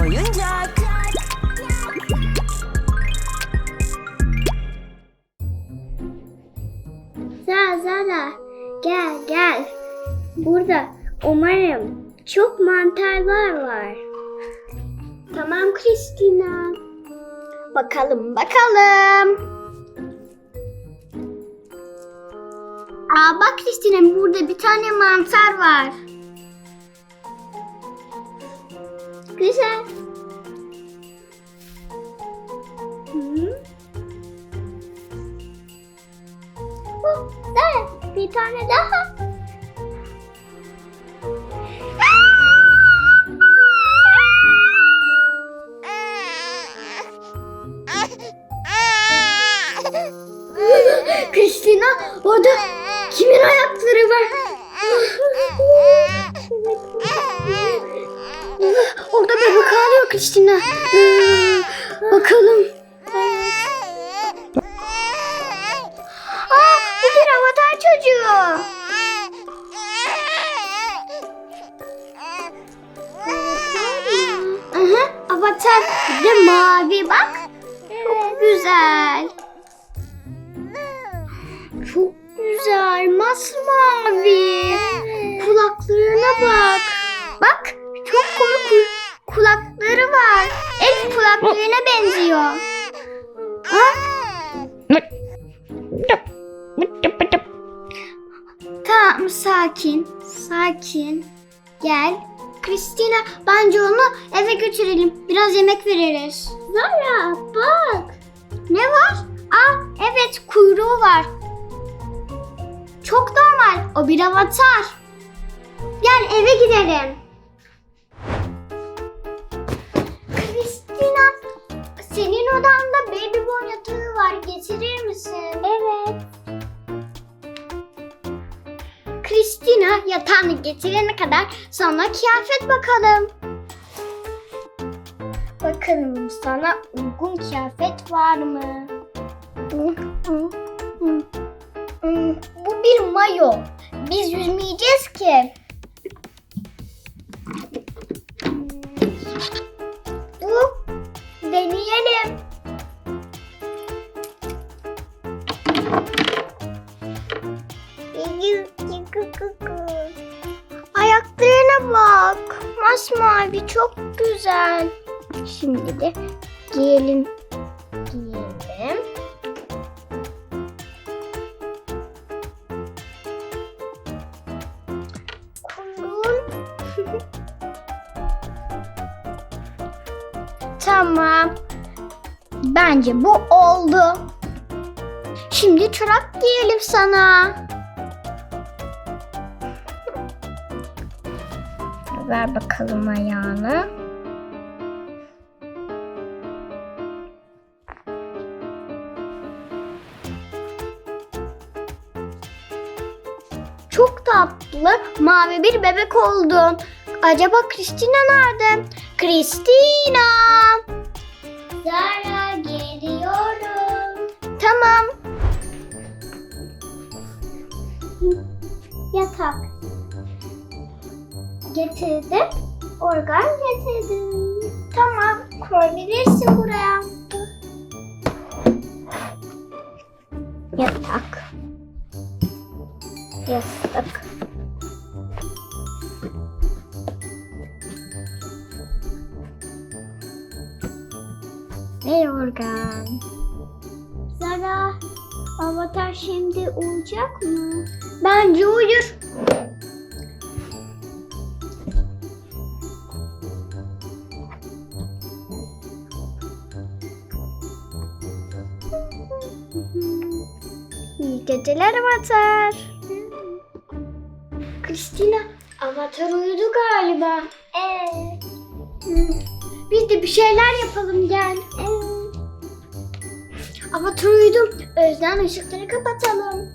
oyuncak. Zara Zara gel gel. Burada umarım çok mantarlar var. Tamam Kristina. Bakalım bakalım. Aa bak Kristina burada bir tane mantar var. Güzel. Hı? Oh, bir tane daha. Kristina orada kimin ayakları var? Bakalım. Aa, bu bir avatar çocuğu. Aha, avatar bir de mavi bak. Çok güzel. Çok güzel, masmavi. Kulaklarına bak. Bak, Tamam, sakin, sakin. Gel. Kristina, bence onu eve götürelim. Biraz yemek veririz. Zara, bak. Ne var? Aa, evet, kuyruğu var. Çok normal. O bir avatar. Gel eve gidelim. Kristina, senin odanda baby born yatağı var. Getirir misin? Kristina yatağını getirene kadar sonra kıyafet bakalım. Bakalım sana uygun kıyafet var mı? Bu bir mayo. Biz yüzmeyeceğiz ki. Masmavi çok güzel. Şimdi de giyelim. Giyelim. Kuyruğun. tamam. Bence bu oldu. Şimdi çorap giyelim sana. Ver bakalım ayağını. Çok tatlı mavi bir bebek oldun. Acaba Kristina nerede? Kristina! Zara geliyorum. Tamam. Yatak. Getirdim. Organ getirdim. Tamam. Koyabilirsin buraya. Yatak. Yastık. Ve organ. Zara, avatar şimdi uyuyacak mı? Bence uyur. İyi geceler Avatar. Kristina, Avatar uyudu galiba. Evet. Biz de bir şeyler yapalım gel. Evet. Avatar uyudu. Özden ışıkları kapatalım.